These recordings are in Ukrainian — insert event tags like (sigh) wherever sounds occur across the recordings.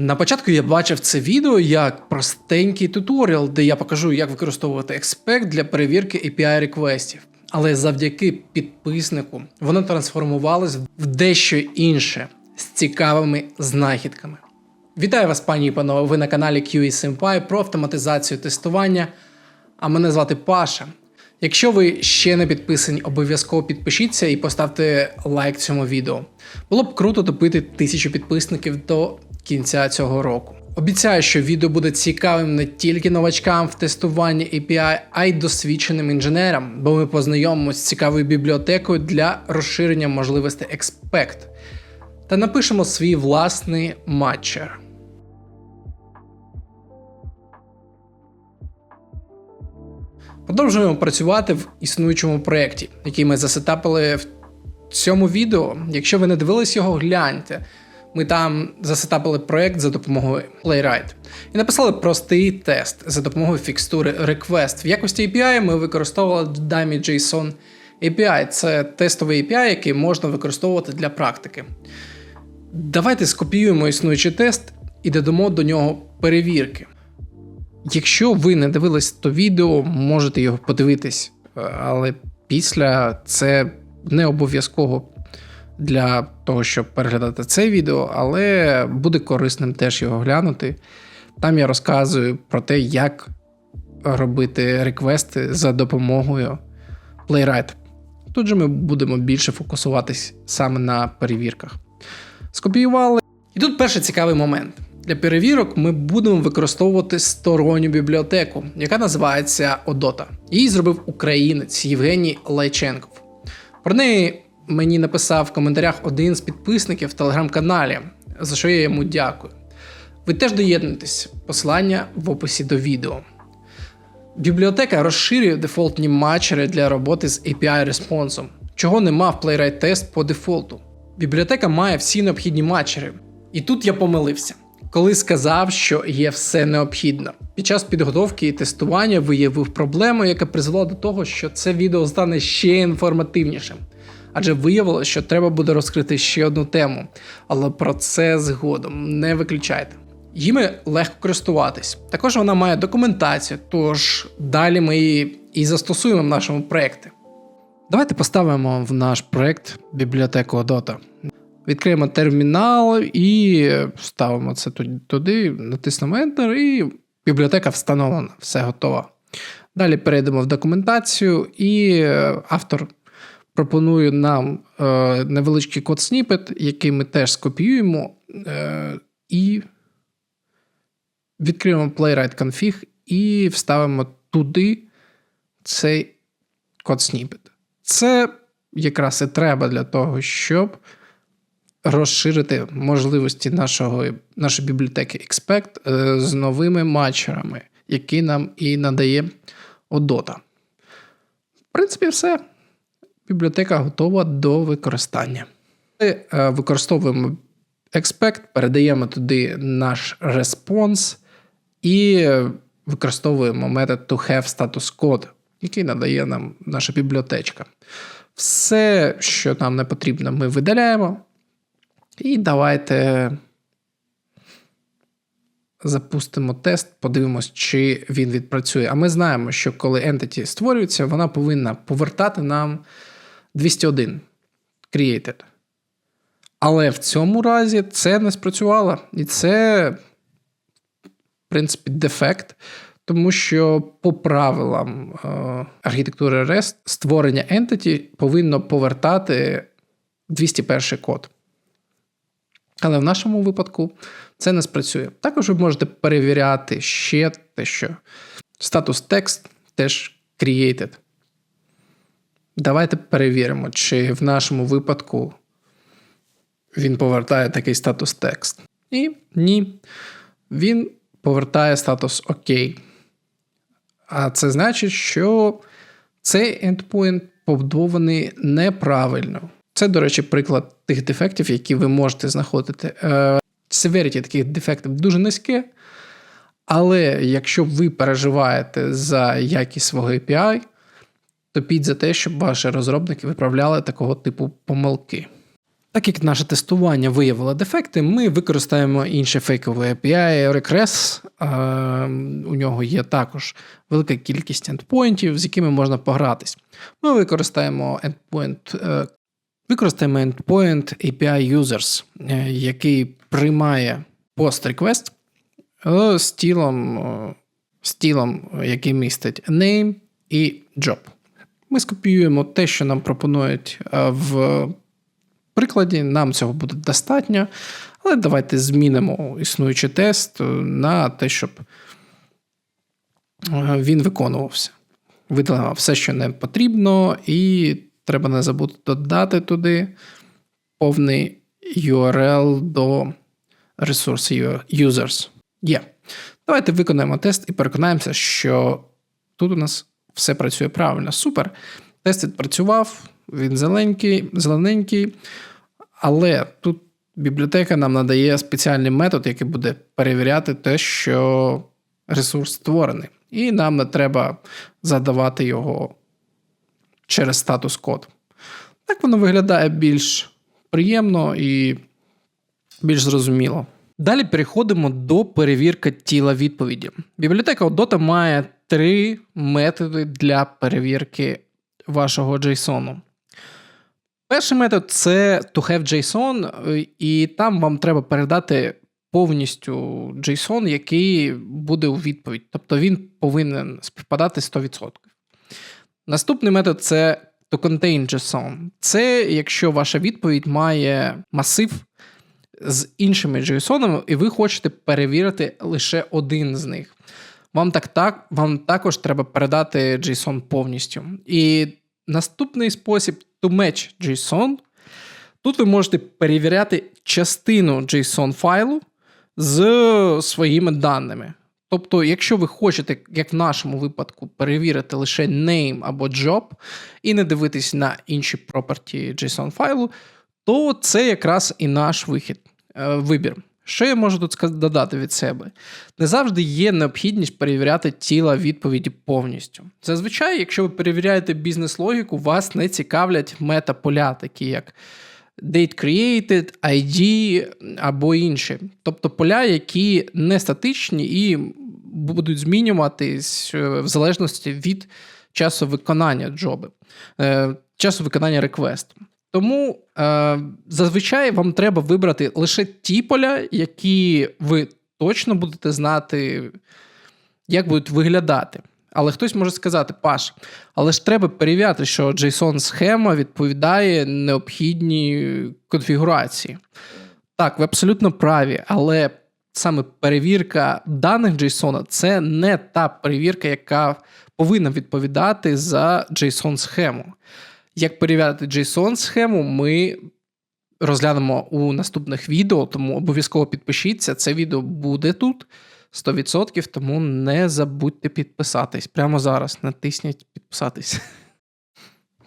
На початку я бачив це відео як простенький туторіал, де я покажу, як використовувати експект для перевірки API реквестів. Але завдяки підписнику воно трансформувалось в дещо інше з цікавими знахідками. Вітаю вас, пані і панове! Ви на каналі QE Senpai про автоматизацію тестування. А мене звати Паша. Якщо ви ще не підписані, обов'язково підпишіться і поставте лайк цьому відео. Було б круто добити тисячу підписників до кінця цього року. Обіцяю, що відео буде цікавим не тільки новачкам в тестуванні API, а й досвідченим інженерам, бо ми познайомимося з цікавою бібліотекою для розширення можливостей Expect та напишемо свій власний матчер. Продовжуємо працювати в існуючому проєкті, який ми засетапили в цьому відео. Якщо ви не дивились його, гляньте. Ми там засетапили проєкт за допомогою Playwright і написали простий тест за допомогою фікстури Request. В якості API ми використовували Dummy JSON API. Це тестовий API, який можна використовувати для практики. Давайте скопіюємо існуючий тест і додамо до нього перевірки. Якщо ви не дивились то відео, можете його подивитись, але після це не обов'язково для того, щоб переглядати це відео, але буде корисним теж його глянути. Там я розказую про те, як робити реквести за допомогою Playwright. Тут же ми будемо більше фокусуватись саме на перевірках. Скопіювали. І тут перший цікавий момент. Для перевірок ми будемо використовувати сторонню бібліотеку, яка називається Одота. Її зробив українець Євгеній Лайченков. Про неї мені написав в коментарях один з підписників в телеграм-каналі, за що я йому дякую. Ви теж доєднуйтесь, посилання в описі до відео. Бібліотека розширює дефолтні матчери для роботи з API респонсом, чого нема в Playwright Test по дефолту. Бібліотека має всі необхідні матчери. І тут я помилився, коли сказав, що є все необхідно. Під час підготовки і тестування виявив проблему, яка призвела до того, що це відео стане ще інформативнішим. Адже виявилося, що треба буде розкрити ще одну тему, але про це згодом не виключайте. Їми легко користуватись. Також вона має документацію, тож далі ми її і застосуємо в нашому проєкті. Давайте поставимо в наш проєкт бібліотеку Odota. Відкриємо термінал і ставимо це туди, натиснемо Enter, і бібліотека встановлена, все готово. Далі перейдемо в документацію, і автор пропонує нам е, невеличкий код сніпет, який ми теж скопіюємо, е, і відкриємо Playwright Config і вставимо туди цей код сніпет. Це якраз і треба для того, щоб розширити можливості нашого, нашої бібліотеки Expect е, з новими матчерами, які нам і надає Odota. В принципі, все. Бібліотека готова до використання. Ми е, використовуємо Expect, передаємо туди наш респонс і використовуємо метод toHaveStatusCode, який надає нам наша бібліотечка. Все, що нам не потрібно, ми видаляємо. І давайте запустимо тест, подивимось, чи він відпрацює. А ми знаємо, що коли Entity створюється, вона повинна повертати нам 201 created. Але в цьому разі це не спрацювало. І це, в принципі, дефект. Тому що по правилам е, архітектури REST створення Entity повинно повертати 201 код. Але в нашому випадку це не спрацює. Також ви можете перевіряти ще те, що статус текст теж created. Давайте перевіримо, чи в нашому випадку він повертає такий статус текст. І ні. Він повертає статус ОК. А це значить, що цей endpoint побудований неправильно. Це, до речі, приклад тих дефектів, які ви можете знаходити. Severity таких дефектів дуже низьке. Але якщо ви переживаєте за якість свого API, топіть за те, щоб ваші розробники виправляли такого типу помилки. Так як наше тестування виявило дефекти, ми використаємо інший фейковий API Regress. У нього є також велика кількість ендпоінтів, з якими можна погратись. Ми використаємо endpoint, е, використаємо endpoint API Users, е, який приймає post request е, з тілом, з тілом, який містить name і job. Ми скопіюємо те, що нам пропонують е, в прикладі, нам цього буде достатньо, але давайте змінимо існуючий тест на те, щоб е, він виконувався. Видалимо все, що не потрібно, і треба не забути додати туди повний URL до ресурсу users. Є. Давайте виконаємо тест і переконаємося, що тут у нас все працює правильно. Супер. Тест відпрацював, він зеленький, зелененький, але тут бібліотека нам надає спеціальний метод, який буде перевіряти те, що ресурс створений. І нам не треба задавати його через статус код. Так воно виглядає більш приємно і більш зрозуміло. Далі переходимо до перевірки тіла відповіді. Бібліотека Odota має три методи для перевірки вашого JSON. Перший метод це to have JSON, і там вам треба передати повністю JSON, який буде у відповідь. Тобто він повинен співпадати 100%. Наступний метод це to contain JSON. Це якщо ваша відповідь має масив з іншими JSON, і ви хочете перевірити лише один з них. Вам так, так, вам також треба передати JSON повністю. І наступний спосіб to match JSON. Тут ви можете перевіряти частину JSON файлу з своїми даними. Тобто, якщо ви хочете, як в нашому випадку, перевірити лише name або job і не дивитись на інші property JSON файлу, то це якраз і наш вихід, е, вибір. Що я можу тут додати від себе? Не завжди є необхідність перевіряти тіла відповіді повністю. Зазвичай, якщо ви перевіряєте бізнес-логіку, вас не цікавлять мета-поля, такі як date created, ID або інші. Тобто поля, які не статичні і будуть змінюватись в залежності від часу виконання джоби, е, часу виконання реквесту. Тому е, зазвичай вам треба вибрати лише ті поля, які ви точно будете знати, як будуть виглядати. Але хтось може сказати, Паш, але ж треба перевіряти, що JSON-схема відповідає необхідній конфігурації. Так, ви абсолютно праві, але саме перевірка даних JSON це не та перевірка, яка повинна відповідати за JSON-схему. Як перевіряти JSON-схему, ми розглянемо у наступних відео, тому обов'язково підпишіться. Це відео буде тут 100%, тому не забудьте підписатись. Прямо зараз натисніть підписатись.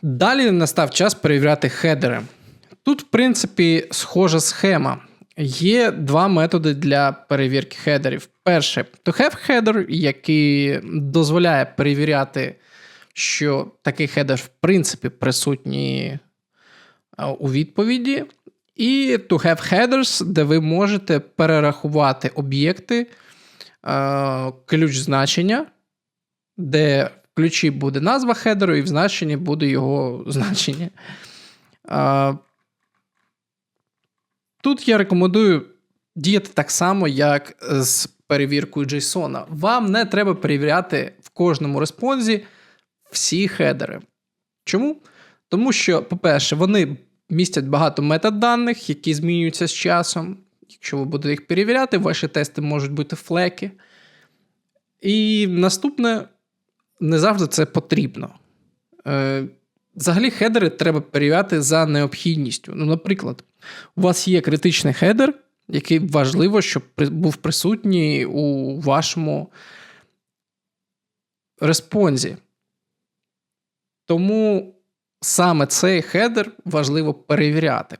Далі настав час перевіряти хедери. Тут, в принципі, схожа схема. Є два методи для перевірки хедерів. Перше, to have header, який дозволяє перевіряти що такий хедер, в принципі, присутній у відповіді. І to have headers, де ви можете перерахувати об'єкти, ключ значення, де в ключі буде назва хедеру, і в значенні буде його (laughs) значення. Тут я рекомендую діяти так само, як з перевіркою JSON. Вам не треба перевіряти в кожному респонзі всі хедери. Чому? Тому що, по-перше, вони містять багато метаданих, які змінюються з часом. Якщо ви будете їх перевіряти, ваші тести можуть бути флеки. І наступне, не завжди це потрібно. Е, взагалі, хедери треба перевіряти за необхідністю. Ну, Наприклад, у вас є критичний хедер, який важливо, щоб був присутній у вашому респонзі. Тому саме цей хедер важливо перевіряти.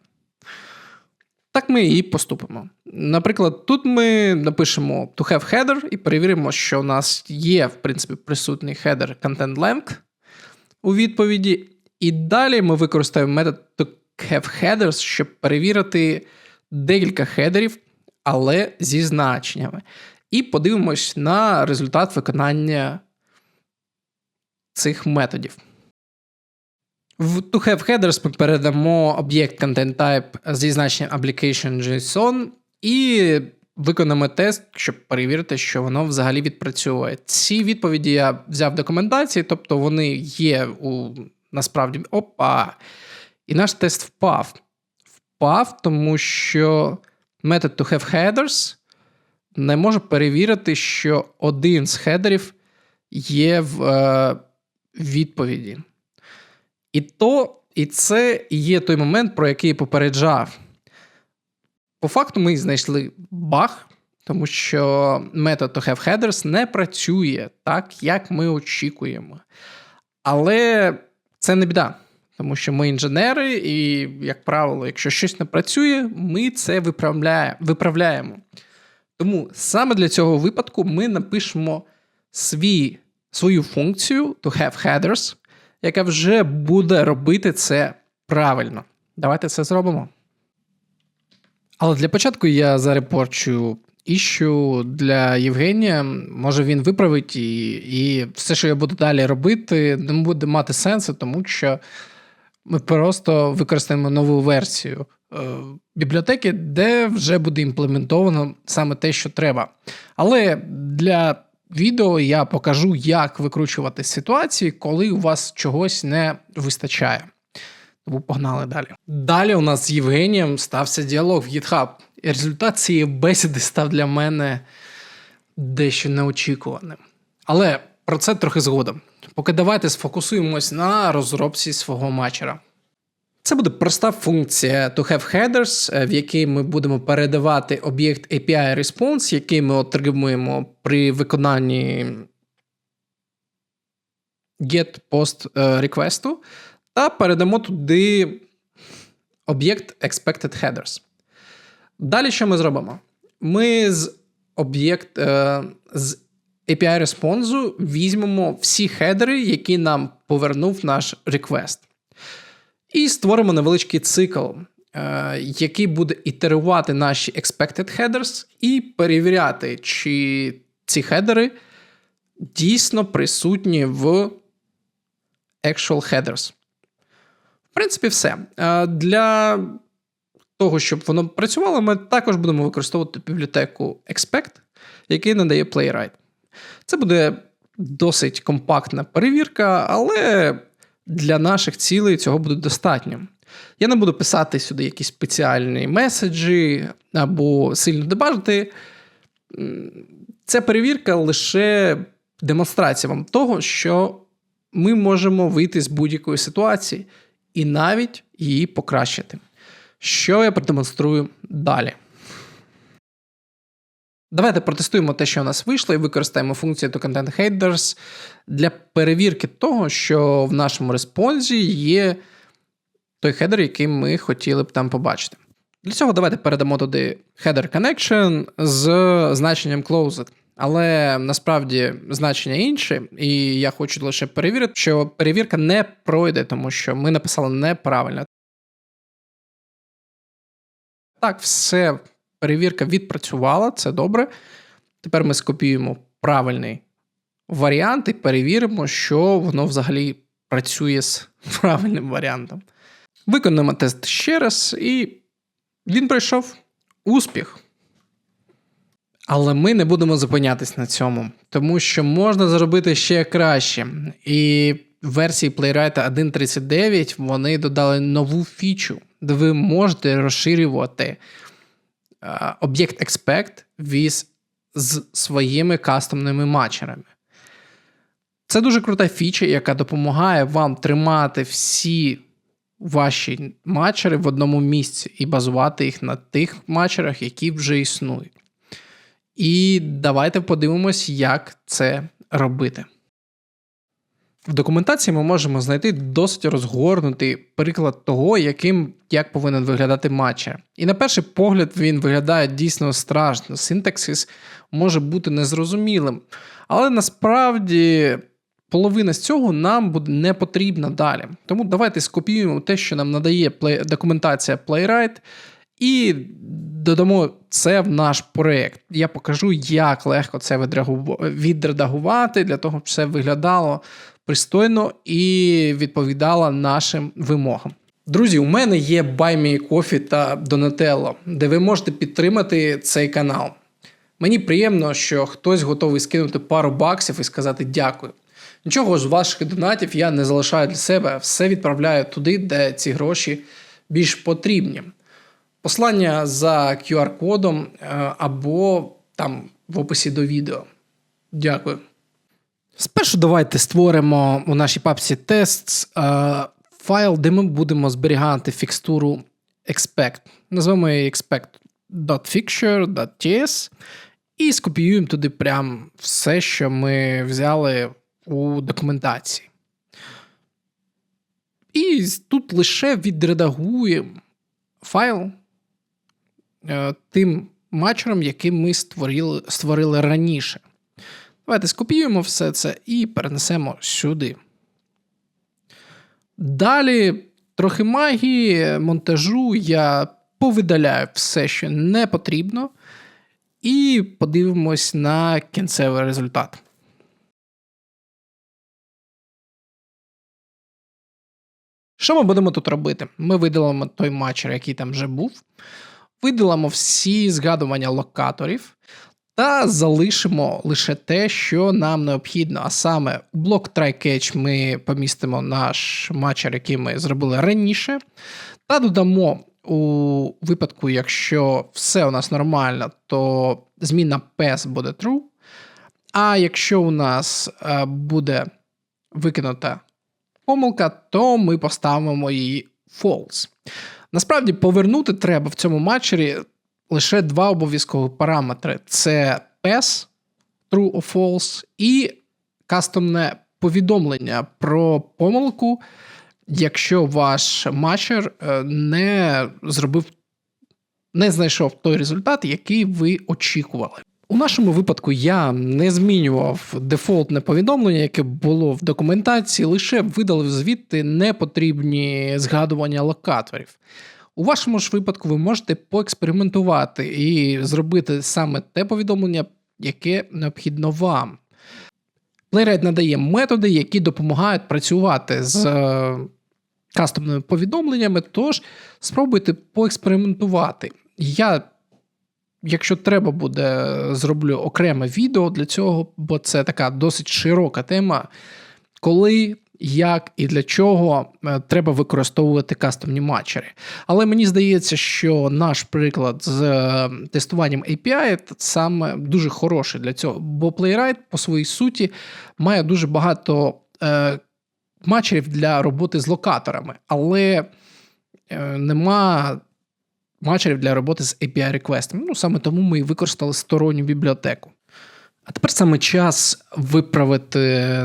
Так ми і поступимо. Наприклад, тут ми напишемо to have header і перевіримо, що у нас є, в принципі, присутній хедер content length у відповіді. І далі ми використаємо метод have headers, щоб перевірити декілька хедерів, але зі значеннями. І подивимось на результат виконання цих методів. В toHaveHeaders ми передамо об'єкт content type зі значенням application.json і виконаємо тест, щоб перевірити, що воно взагалі відпрацьовує. Ці відповіді я взяв в документації, тобто вони є у насправді опа. І наш тест впав. Впав, тому що метод toHaveHeaders не може перевірити, що один з хедерів є в е, відповіді. І то, і це є той момент, про який попереджав. По факту, ми знайшли баг, тому що метод toHaveHeaders не працює так, як ми очікуємо. Але це не біда, тому що ми інженери, і, як правило, якщо щось не працює, ми це виправляємо. Тому саме для цього випадку ми напишемо свій, свою функцію toHaveHeaders, яка вже буде робити це правильно. Давайте це зробимо. Але для початку я зарепорчу іщу для Євгенія. Може він виправить і, і все, що я буду далі робити, не буде мати сенсу, тому що ми просто використаємо нову версію е, бібліотеки, де вже буде імплементовано саме те, що треба. Але для відео я покажу, як викручувати ситуації, коли у вас чогось не вистачає. Тому погнали далі. Далі у нас з Євгенієм стався діалог в GitHub. І результат цієї бесіди став для мене дещо неочікуваним. Але про це трохи згодом. Поки давайте сфокусуємось на розробці свого матчера. Це буде проста функція to have headers, в якій ми будемо передавати об'єкт API response, який ми отримуємо при виконанні get post request, та передамо туди об'єкт expected headers. Далі що ми зробимо? Ми з об'єкт з API response візьмемо всі хедери, які нам повернув наш request. І створимо невеличкий цикл, е, який буде ітерувати наші expected headers і перевіряти, чи ці хедери дійсно присутні в actual headers. В принципі, все. Е, для того, щоб воно працювало, ми також будемо використовувати бібліотеку expect, який надає playwright. Це буде досить компактна перевірка, але для наших цілей цього буде достатньо. Я не буду писати сюди якісь спеціальні меседжі або сильно дебажити. Це перевірка лише демонстрація вам того, що ми можемо вийти з будь-якої ситуації і навіть її покращити. Що я продемонструю далі. Давайте протестуємо те, що у нас вийшло, і використаємо функцію toContentHeaders для перевірки того, що в нашому респонсі є той хедер, який ми хотіли б там побачити. Для цього давайте передамо туди header connection з значенням closed. Але насправді значення інше, і я хочу лише перевірити, що перевірка не пройде, тому що ми написали неправильно. Так, все Перевірка відпрацювала, це добре. Тепер ми скопіюємо правильний варіант і перевіримо, що воно взагалі працює з (laughs) правильним варіантом. Виконуємо тест ще раз, і він пройшов успіх. Але ми не будемо зупинятись на цьому, тому що можна зробити ще краще. І в версії Playwright 1.39 вони додали нову фічу, де ви можете розширювати об'єкт expect with з своїми кастомними матчерами. Це дуже крута фіча, яка допомагає вам тримати всі ваші матчери в одному місці і базувати їх на тих матчерах, які вже існують. І давайте подивимось, як це робити. В документації ми можемо знайти досить розгорнутий приклад того, яким як повинен виглядати матчер. І на перший погляд він виглядає дійсно страшно. Синтаксис може бути незрозумілим. Але насправді половина з цього нам буде не потрібна далі. Тому давайте скопіюємо те, що нам надає документація Playwright, і додамо це в наш проєкт. Я покажу, як легко це відредагувати, для того, щоб все виглядало пристойно і відповідало нашим вимогам. Друзі, у мене є BuyMeCoffee та Donatello, де ви можете підтримати цей канал. Мені приємно, що хтось готовий скинути пару баксів і сказати дякую. Нічого з ваших донатів я не залишаю для себе, все відправляю туди, де ці гроші більш потрібні. Послання за QR-кодом е, або там в описі до відео. Дякую. Спершу давайте створимо у нашій папці тест е, файл, де ми будемо зберігати фікстуру expect. Назвемо її expect.fixture.ts і скопіюємо туди прям все, що ми взяли у документації. І тут лише відредагуємо файл тим матчером, який ми створили, створили раніше. Давайте скопіюємо все це і перенесемо сюди. Далі трохи магії, монтажу я повидаляю все, що не потрібно, і подивимось на кінцевий результат. Що ми будемо тут робити? Ми видалимо той матчер, який там вже був, видалимо всі згадування локаторів та залишимо лише те, що нам необхідно. А саме у блок try-catch ми помістимо наш матчер, який ми зробили раніше, та додамо у випадку, якщо все у нас нормально, то зміна PS буде true. А якщо у нас е, буде викинута помилка, то ми поставимо її false. Насправді, повернути треба в цьому матчері лише два обов'язкові параметри: це PES, True or False, і кастомне повідомлення про помилку, якщо ваш матчер е, не зробив, не знайшов той результат, який ви очікували. У нашому випадку я не змінював дефолтне повідомлення, яке було в документації, лише видалив звідти непотрібні згадування локаторів. У вашому ж випадку ви можете поекспериментувати і зробити саме те повідомлення, яке необхідно вам. Playwright надає методи, які допомагають працювати з е, кастомними повідомленнями, тож спробуйте поекспериментувати. Я якщо треба буде, зроблю окреме відео для цього, бо це така досить широка тема, коли. Як і для чого е, треба використовувати кастомні матчери. Але мені здається, що наш приклад з е, тестуванням API саме дуже хороший для цього, бо Playwright по своїй суті має дуже багато е, матчерів для роботи з локаторами, але е, нема матчерів для роботи з API реквестами. Ну саме тому ми і використали сторонню бібліотеку. А тепер саме час виправити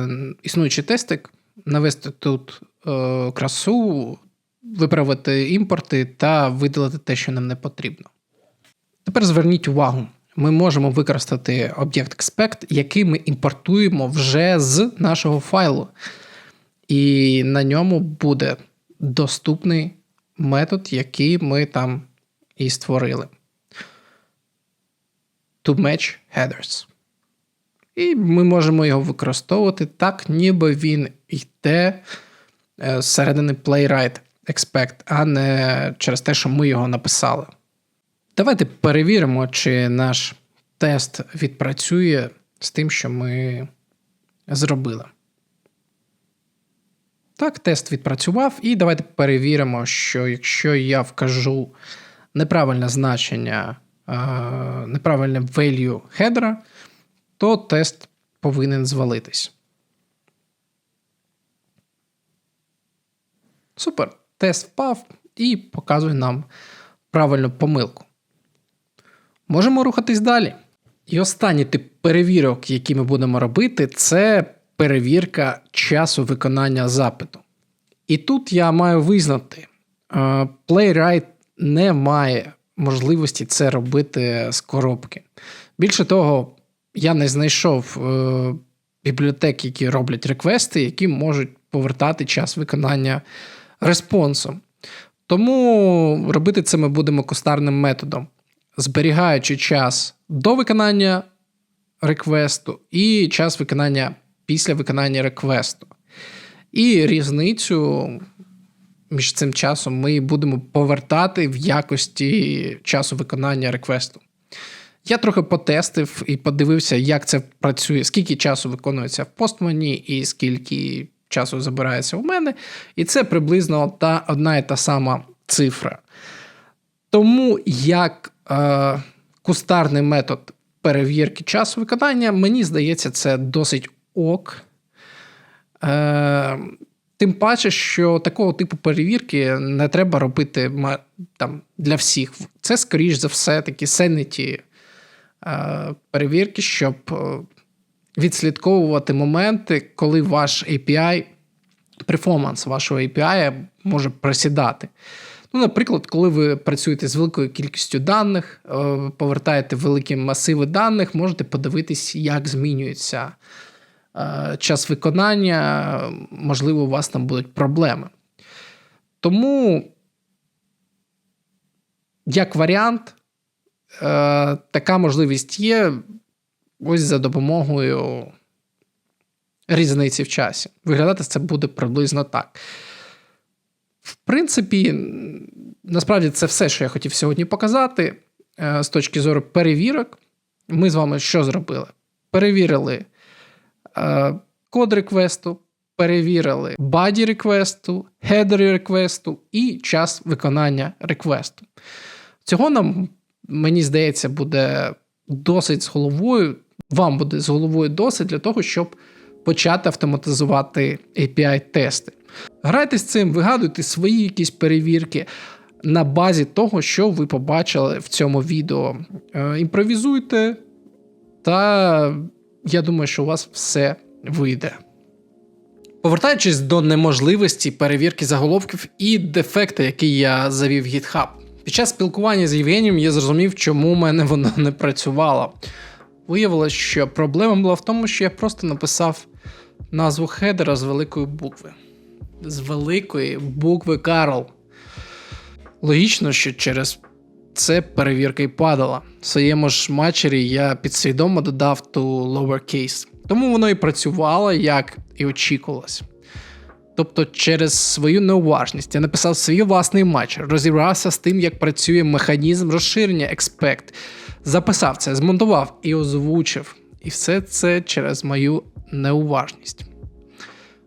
існуючий тестик, навести тут е, красу, виправити імпорти та видалити те, що нам не потрібно. Тепер зверніть увагу, ми можемо використати об'єкт expect, який ми імпортуємо вже з нашого файлу. І на ньому буде доступний метод, який ми там і створили. To match headers. І ми можемо його використовувати так, ніби він йде е, з середини Playwright Expect, а не через те, що ми його написали. Давайте перевіримо, чи наш тест відпрацює з тим, що ми зробили. Так, тест відпрацював, і давайте перевіримо, що якщо я вкажу неправильне значення, неправильне value хедера, то тест повинен звалитись. Супер. Тест впав і показує нам правильну помилку. Можемо рухатись далі. І останній тип перевірок, які ми будемо робити, це перевірка часу виконання запиту. І тут я маю визнати, Playwright не має можливості це робити з коробки. Більше того, я не знайшов е, бібліотек, які роблять реквести, які можуть повертати час виконання респонсу. Тому робити це ми будемо кустарним методом, зберігаючи час до виконання реквесту і час виконання після виконання реквесту. І різницю між цим часом ми будемо повертати в якості часу виконання реквесту. Я трохи потестив і подивився, як це працює, скільки часу виконується в постмані і скільки часу забирається у мене. І це приблизно та одна і та сама цифра. Тому як е, кустарний метод перевірки часу виконання, мені здається, це досить ок. Е, Тим паче, що такого типу перевірки не треба робити там, для всіх. Це, скоріш за все, такі е, перевірки, щоб е, відслідковувати моменти, коли ваш API, перформанс вашого API може просідати. Ну, наприклад, коли ви працюєте з великою кількістю даних, е, повертаєте великі масиви даних, можете подивитись, як змінюється час виконання, можливо, у вас там будуть проблеми. Тому, як варіант, е, така можливість є ось за допомогою різниці в часі. Виглядати це буде приблизно так. В принципі, насправді це все, що я хотів сьогодні показати. Е, З точки зору перевірок, ми з вами що зробили? Перевірили е, код реквесту, перевірили баді реквесту, хедер реквесту і час виконання реквесту. Цього нам, мені здається, буде досить з головою. Вам буде з головою досить для того, щоб почати автоматизувати API-тести. Грайте з цим, вигадуйте свої якісь перевірки на базі того, що ви побачили в цьому відео. Е, Імпровізуйте, та я думаю, що у вас все вийде. Повертаючись до неможливості перевірки заголовків і дефекта, який я завів в GitHub. Під час спілкування з Євгенієм я зрозумів, чому в мене воно не працювало. Виявилось, що проблема була в тому, що я просто написав назву хедера з великої букви. З великої букви Карл. Логічно, що через це перевірка і падала. В своєму ж матчері я підсвідомо додав ту lowercase. Тому воно і працювало, як і очікувалось. Тобто, через свою неуважність я написав свій власний матч, розібрався з тим, як працює механізм розширення expect, записав це, змонтував і озвучив. І все це через мою неуважність.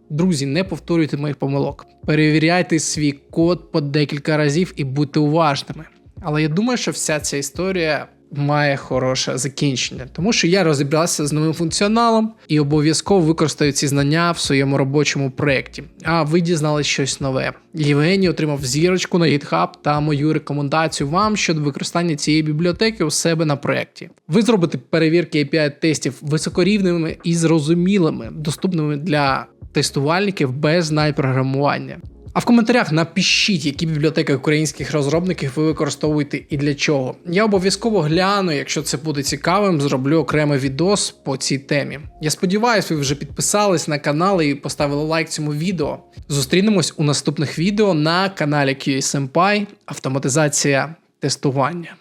Друзі, не повторюйте моїх помилок. Перевіряйте свій код по декілька разів і будьте уважними. Але я думаю, що вся ця історія має хороше закінчення, тому що я розібрався з новим функціоналом і обов'язково використаю ці знання в своєму робочому проєкті. А ви дізнались щось нове. Євгеній отримав зірочку на GitHub та мою рекомендацію вам щодо використання цієї бібліотеки у себе на проєкті. Ви зробите перевірки API-тестів високорівними і зрозумілими, доступними для тестувальників без знань програмування. А в коментарях напишіть, які бібліотеки українських розробників ви використовуєте і для чого. Я обов'язково гляну, якщо це буде цікавим, зроблю окремий відос по цій темі. Я сподіваюся, ви вже підписались на канал і поставили лайк цьому відео. Зустрінемось у наступних відео на каналі QSMPI Автоматизація тестування.